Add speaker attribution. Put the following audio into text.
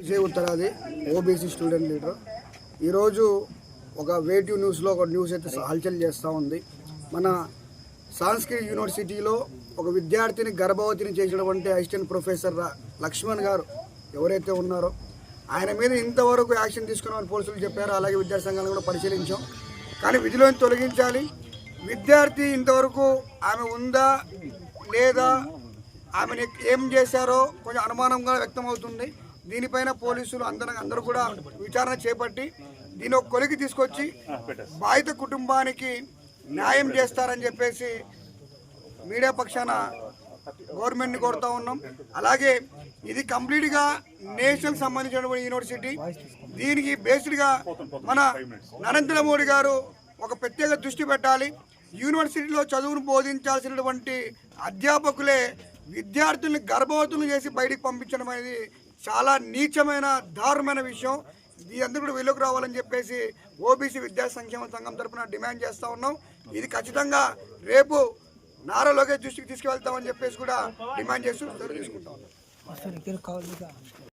Speaker 1: విజయ్ ఉత్తరాది OBC student leader ఈరోజు ఒక వేటివ్ న్యూస్లో ఒక న్యూస్ అయితే హల్చల్ చేస్తూ ఉంది. మన సాంస్కృతిక యూనివర్సిటీలో ఒక విద్యార్థిని గర్భవతిని చేసినటువంటి అసిస్టెంట్ ప్రొఫెసర్ లక్ష్మణ్ గారు ఎవరైతే ఉన్నారో ఆయన మీద ఇంతవరకు యాక్షన్ తీసుకున్నామని పోలీసులు చెప్పారు. అలాగే విద్యా సంఘాలను కూడా పరిశీలించాం. కానీ విధిలోని తొలగించాలి. విద్యార్థి ఇంతవరకు ఆమె ఉందా లేదా ఆమెను ఏం చేశారో కొంచెం అనుమానంగా వ్యక్తమవుతుంది. దీనిపైన పోలీసులు అందరూ అందరూ కూడా విచారణ చేపట్టి దీని ఒక కొలికి తీసుకొచ్చి బాధిత కుటుంబానికి న్యాయం చేస్తారని చెప్పేసి మీడియా పక్షాన గవర్నమెంట్ని కోరుతా ఉన్నాం. అలాగే ఇది కంప్లీట్గా నేషనల్ సంబంధించినటువంటి యూనివర్సిటీ. దీనికి బేస్డ్గా మన నరేంద్ర మోడీ గారు ఒక ప్రత్యేక దృష్టి పెట్టాలి. యూనివర్సిటీలో చదువును బోధించాల్సినటువంటి అధ్యాపకులే విద్యార్థుల్ని గర్భవతులు చేసి బయటికి పంపించడం అనేది చాలా నీచమైన దారుణమైన విషయం. ఇది అందరూ కూడా వెలుగు రావాలని చెప్పేసి ఓబీసీ విద్యా సంక్షేమ సంఘం తరఫున డిమాండ్ చేస్తూ ఉన్నాం. ఇది ఖచ్చితంగా రేపు నారా లోకేష్ దృష్టికి తీసుకువెళ్తామని చెప్పేసి కూడా డిమాండ్ చేస్తూ తీసుకుంటాం